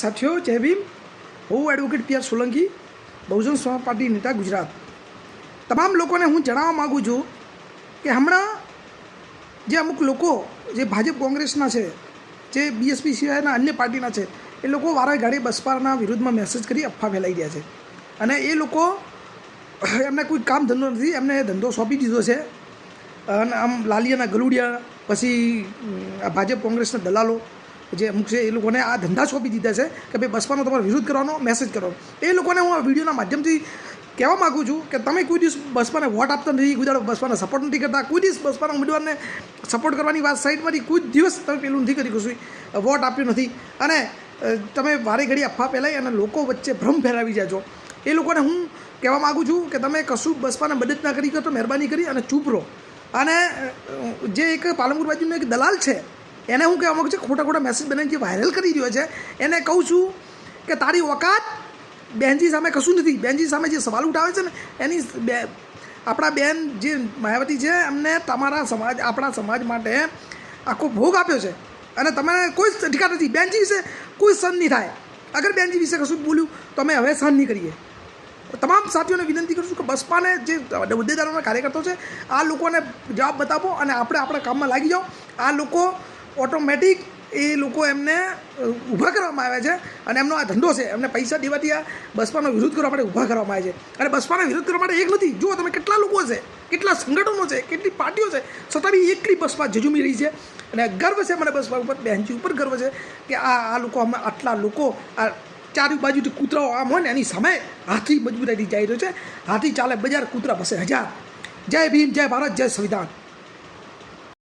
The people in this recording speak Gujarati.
સાથીઓ જય ભીમ હું advocate P R Solanki Bahujan Samaj Party નેતા ગુજરાત તમામ લોકોને હું જણાવવા માગું છું કે હમણાં જે અમુક લોકો જે ભાજપ કોંગ્રેસના છે જે બીએસપી સિવાયના અન્ય પાર્ટીના છે, એ લોકો વારા ઘડી બસપાના વિરુદ્ધમાં મેસેજ કરી અફવા ફેલાઈ રહ્યા છે. અને એ લોકો એમને કોઈ કામ ધંધો નથી, એમને ધંધો સોંપી દીધો છે. અને આમ લાલિયાના ગલુડિયા, પછી ભાજપ કોંગ્રેસના દલાલો જે અમુક છે એ લોકોને આ ધંધા સોંપી દીધા છે કે ભાઈ બસપાનો તમારે વિરોધ કરવાનો મેસેજ કરવાનો. એ લોકોને હું આ વિડીયોના માધ્યમથી કહેવા માગું છું કે તમે કોઈ દિવસ બસપાને વોટ આપતા નથી, કોઈ દાડો બસપાને સપોર્ટ નથી કરતા, કોઈ દિવસ બસપાના ઉમેદવારને સપોર્ટ કરવાની વાત સાઈડમાંથી કોઈ દિવસ તમે પેલું નથી કરી કશું વોટ આપ્યું નથી. અને તમે વારે ઘડી અફવા ફેલાઈ અને લોકો વચ્ચે ભ્રમ ફેલાવી જાજો એ લોકોને હું કહેવા માગું છું કે તમે કશું બસપાને મદદ ના કરી તો મહેરબાની કરી અને ચૂપ રહો. અને જે એક પાલનપુર બાજુનો એક દલાલ છે એને હું કહેવા માગું છું, ખોટા ખોટા મેસેજ બનાવીને જે વાયરલ કરી રહ્યો છે, એને કહું છું કે તારી ઓકાત બહેનજી સામે કશું નથી. બહેનજી સામે જે સવાલ ઉઠાવે છે ને, એની બે આપણા બેન જે માયાવતી છે, એમને તમારા સમાજ આપણા સમાજ માટે આખો ભોગ આપ્યો છે. અને તમે કોઈ ઠીકા નથી. બેનજી વિશે કોઈ સહન નહીં થાય. અગર બેનજી વિશે કશું બોલ્યું, તો અમે હવે સહન નહીં કરીએ. તમામ સાથીઓને વિનંતી કરું છું કે બસપાને જે હોદ્દેદારોના કાર્યકર્તાઓ છે, આ લોકોને જવાબ બતાવો અને આપણે આપણા કામમાં લાગી જાઓ. આ લોકો ઓટોમેટિક એ લોકો એમને ઊભા કરવામાં આવ્યા છે અને એમનો આ ધંધો છે. એમને પૈસા દેવાથી આ બસપાનો વિરોધ કરવા માટે ઊભા કરવામાં આવે છે. અને બસપાનો વિરોધ કરવા માટે એક નથી. જુઓ તમે કેટલા લોકો છે, કેટલા સંગઠનો છે, કેટલી પાર્ટીઓ છે છતાં બી એકલી બસપા ઝઝુમી રહી છે. અને ગર્વ છે મને બસપા ઉપર બહેનજી ઉપર ગર્વ છે કે આ આ લોકો અમે આટલા લોકો, આ ચારે બાજુથી કૂતરાઓ આમ હોય ને, એની સામે હાથી મજબૂતાઈથી જઈ રહ્યો છે. હાથી ચાલે બજાર, કૂતરા પાસે હજાર. જય ભીમ, જય ભારત, જય સંવિધાન.